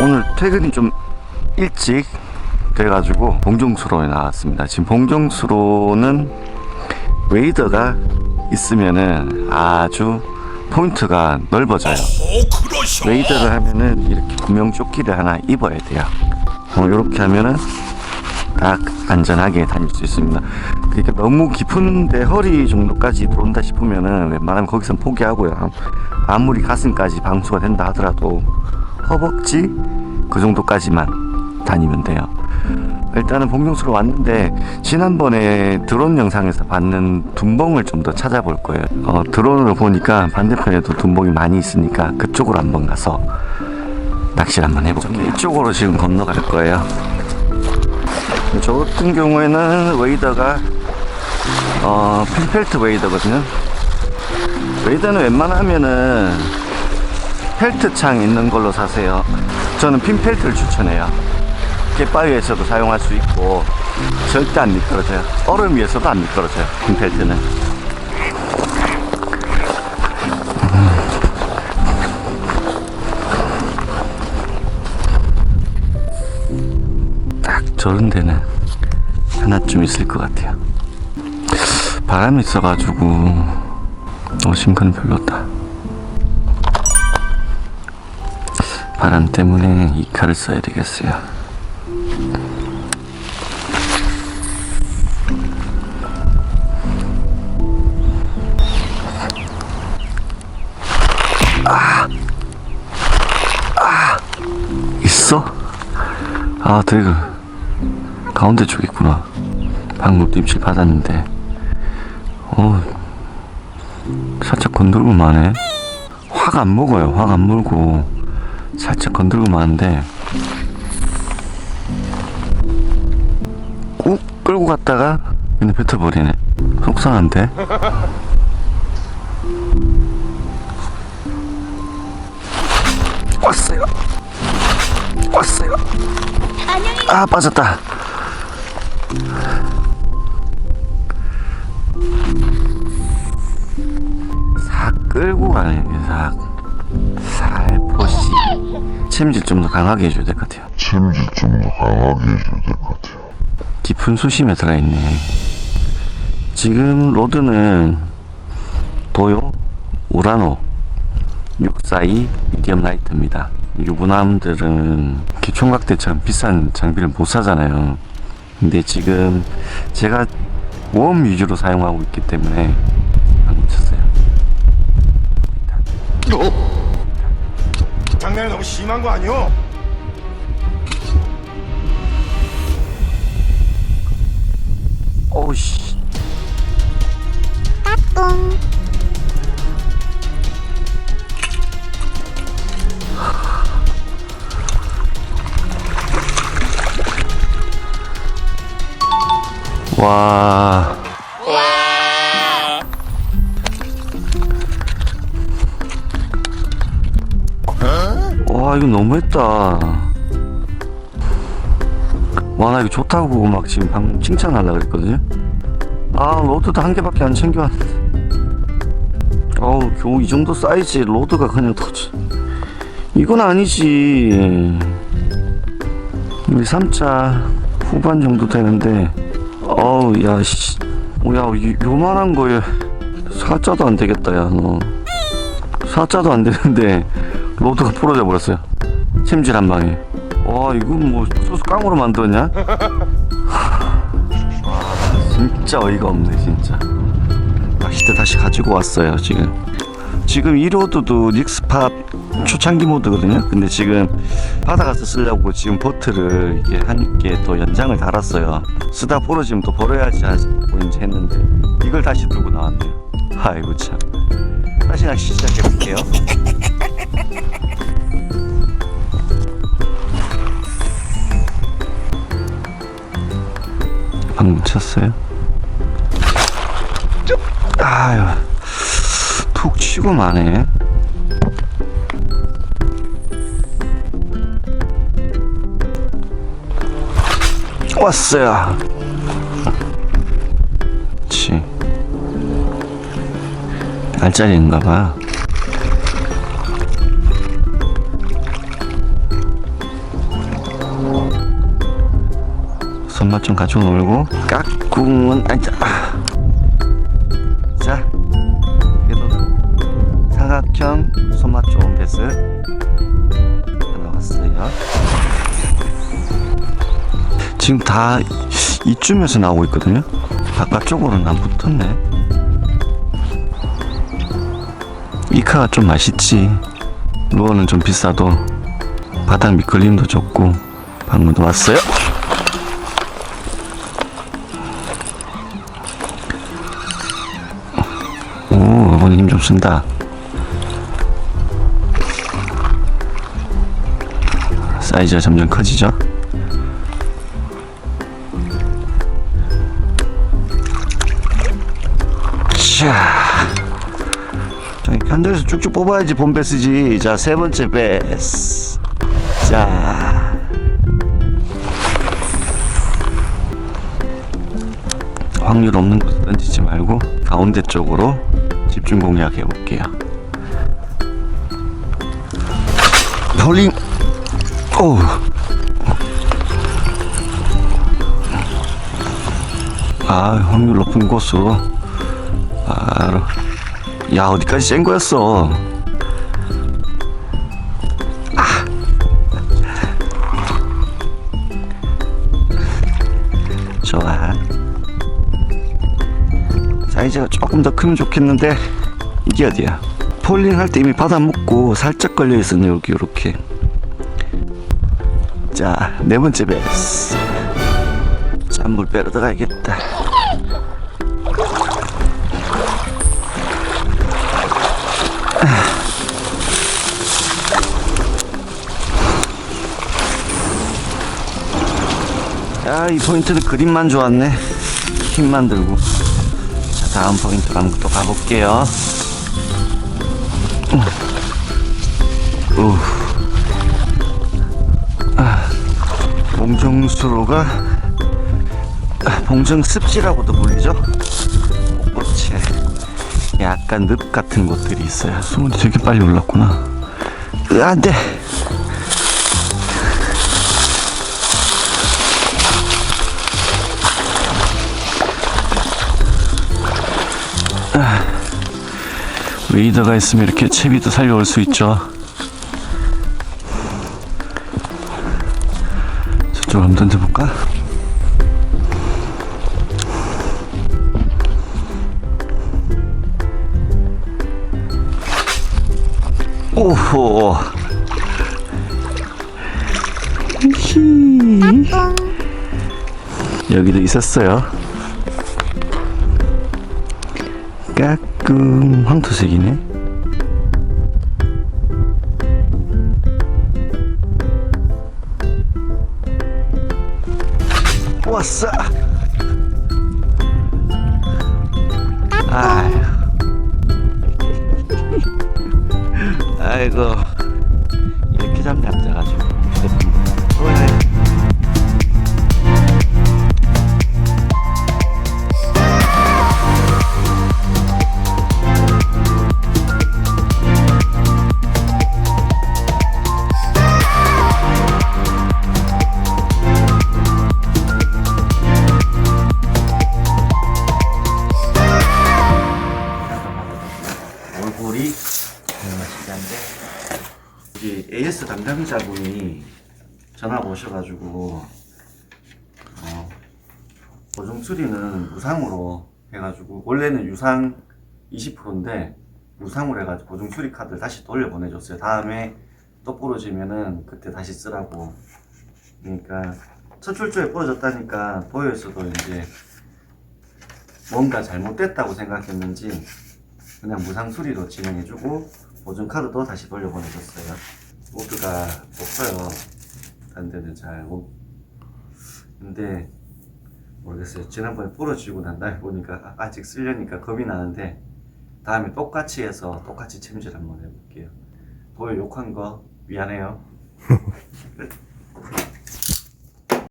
오늘 퇴근이 좀 일찍 돼가지고 봉종수로에 나왔습니다. 지금 봉종수로는 웨이더가 있으면은 아주 포인트가 넓어져요. 웨이더를 하면은 이렇게 구명 조끼를 하나 입어야 돼요. 어, 이렇게 하면은 딱 안전하게 다닐 수 있습니다. 그러니까 너무 깊은데 허리 정도까지 들어온다 싶으면은 웬만하면 거기선 포기하고요. 아무리 가슴까지 방수가 된다 하더라도 허벅지 그 정도까지만 다니면 돼요. 일단은 봉경수로 왔는데 지난번에 드론 영상에서 봤는 둔봉을 좀 더 찾아볼 거예요. 어, 드론으로 보니까 반대편에도 둔봉이 많이 있으니까 그쪽으로 한번 가서 낚시를 한번 해볼게요. 이쪽으로 지금 건너갈 거예요. 저 같은 경우에는 웨이더가 어, 핀펠트 웨이더거든요. 웨이더는 웬만하면은 펠트 창 있는 걸로 사세요. 저는 핀 펠트를 추천해요. 갯바위에서도 사용할 수 있고 절대 안 미끄러져요. 얼음 위에서도 안 미끄러져요. 핀 펠트는. 딱 저런 데는 하나쯤 있을 것 같아요. 바람이 있어가지고 오싱크는 별로다. 바람 때문에 이 칼을 써야 되겠어요. 있어? 아, 드래그 가운데 쪽에 있구나. 방금 입질 받았는데, 어, 살짝 건들고 마네. 확안 먹어요. 확 안 물고 살짝 건들고 마는데, 꾹 끌고 갔다가 그냥 뱉어버리네. 속상한데? 왔어요. 왔어요. 아 빠졌다. 삭 끌고 가네 삭. 챔질 좀 더 강하게 해줘야 될 것 같아요. 챔질 좀 더 강하게 해줘야 될 것 같아요. 깊은 수심에 들어있네. 지금 로드는 도요, 우라노, 642 미디엄 라이트입니다. 유부남들은 기총각 때처럼 비싼 장비를 못 사잖아요. 근데 지금 제가 웜 위주로 사용하고 있기 때문에 방금 쳤어요. 장난이 너무 심한 거 아니오? 오우씨. 이거 너무했다. 와, 나 이거 좋다고 막 지금 방금 칭찬하려고 그랬거든요. 아, 로드도 한 개밖에 안 챙겨왔는데. 어우, 겨우 이 정도 사이즈 로드가 그냥 터지. 이건 아니지. 우리 3차 후반 정도 되는데, 어우, 야, 씨. 어, 야, 이- 요만한 거에 사자도 안 되겠다, 야, 너. 사자도 안 되는데, 로드가 부러져 버렸어요. 챔질 한 방에. 와, 이건 뭐, 소스 깡으로 만들었냐? 진짜 어이가 없네 진짜. 낚싯대 다시 가지고 왔어요 지금. 지금 1호드도 닉스팝 초창기 모드거든요. 근데 지금 바다 가서 쓰려고 지금 보트를 이게 한 개 더 연장을 달았어요. 쓰다 부러지면 또 하고 이제 했는데 이걸 다시 들고 나왔네요. 아이고 참. 다시 낚시 시작해볼게요 방금 쳤어요 아유, 툭 치고 마네. 왔어요. 치. 알짜리인가 봐. 손맛 좀 가지고 놀고. 깍꿍은 앉아 자. 그래도 사각형 손맛 좋은 베스. 하나 왔어요. 지금 다 이쯤에서 나오고 있거든요. 바깥쪽으로는 안 붙었네. 이카가 좀 맛있지. 루어는 좀 비싸도. 바닥 미끌림도 좋고. 방문도 왔어요 오 어머니 힘좀 쓴다. 사이즈가 점점 커지죠? 자 현장에서 쭉쭉 뽑아야지 본 베스지. 자 세 번째 베스. 자. 확률 없는 곳 던지지 말고 가운데 쪽으로 집중 공략 해 볼게요. 홀링. 오 아, 확률 높은 곳으로 바로. 야 어디까지 센 거였어? 아. 좋아 사이즈가 조금 더 크면 좋겠는데 이게 어디야 폴링 할 때 이미 받아 먹고 살짝 걸려 있었네 여기 이렇게 자 네 번째 베스 짠물 빼러 들어가야겠다 야, 이 포인트는 그림만 좋았네. 힘만 들고. 자, 다음 포인트로 한번 또 가볼게요. 우. 아, 봉정수로가 아, 봉정습지라고도 불리죠. 꽃에 약간 늪 같은 곳들이 있어요. 수문이 되게 빨리 올랐구나. 으, 안 돼. 웨이더가 있으면 이렇게 채비도 살려올 수 있죠. 저쪽 한번 던져볼까? 오호. 히. 여기도 있었어요. 까꿍 황토색이네. 왔어. 아휴. 아이고. 이렇게 잡네 앉아가지고 얼굴이 맛있게 우리 AS 담당자분이 전화 오셔가지고 어, 보증 수리는 무상으로 해가지고 원래는 유상 20%인데 무상으로 해가지고 보증 수리 카드를 다시 돌려 보내줬어요. 다음에 또 부러지면은 그때 다시 쓰라고. 그러니까 첫 출조에 부러졌다니까 보여서도 이제 뭔가 잘못됐다고 생각했는지 그냥 무상 수리로 진행해주고 보증 카드도 다시 돌려보내줬어요. 모드가 없어요. 딴 데는 잘 못. 근데 모르겠어요. 지난번에 부러지고 난 다음에 보니까 아- 아직 쓰려니까 겁이 나는데 다음에 똑같이 해서 똑같이 챔질 한번 해볼게요. 도요 욕한 거 미안해요. 끝.